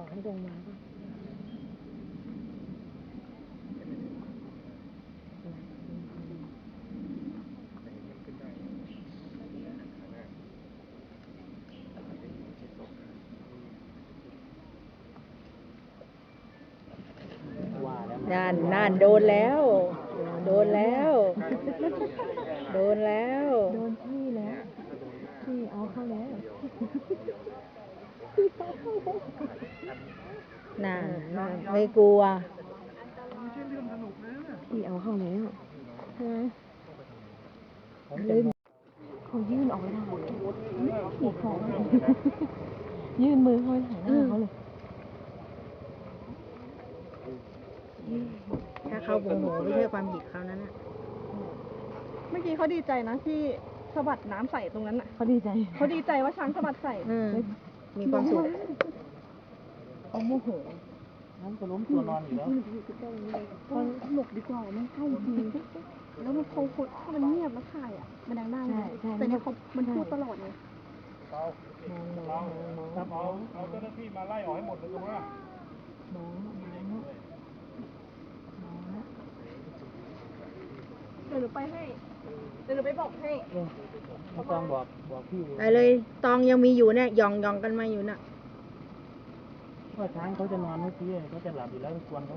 บอกให้ลงมาป่ะว่าแล้วนั่นนั่นโดนแล้ว โดนแล้ว โดนแล้ว โดนที่แล้ว ที่เอาเข้าแล้ว น่ะน่ะไม่กลัวที่เอาเข้าแล้วใช่ไหมผมจะบอกเขายื่นออกไปทางหมดอีกของยื่นมือเข้าไปถ่ายหน้าเขาเลยถ้าเขาโมโหไม่ใช่ความผิดเขานั้นน่ะเมื่อกี้เขาดีใจนะที่สะบัดน้ำใส่ตรงนั้นน่ะเขาดีใจ เขาดีใจว่าช้างสะบัดใส่อื มมีความสุขเขาโมโหนั้นก็ล้มตัวนอนอยู่แล้วก็หลบดีกว่ามันใกล้จริงแล้วมันเขาพูดถ้ามันเงียบแล้วถ่ายอะ มันดังได้ใช่นะใช่แต่เนี่ยเขามันพูดตลอดไงครับเอาเอาเจ้าหน้าที่มาไล่ออกให้หมดเลยตรงนั้นมองมองมองนะเดี๋ยวหนูไปให้เดี๋ยวหนูไปบอกให้ไม่ต้องบอกบอกพี่ไปเลย ตองยังมีอยู่เนี่ยหยองหยองกันมาอยู่น่ะ ว่าช้างเขาจะนอนเมื่อกี้เขาจะหลับอยู่แล้วทุกวนเขา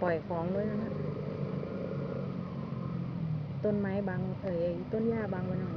ปล่อยของด้วยนะต้นไม้บางเอ่ยต้นหญ้าบางไปหน่อย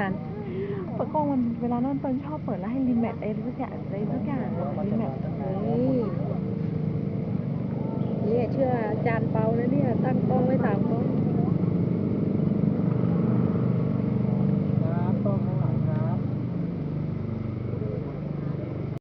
กันประก้องมันเวลานอนตอนชอบเปิดแล้วให้ลิมแมทอะไรทุกอย่างอะไรทุกอย่างลิมแมทนี่นี่เชื่อจานย์เปาแล้เนี่ยตั้งกล้องไว้สามกล้อง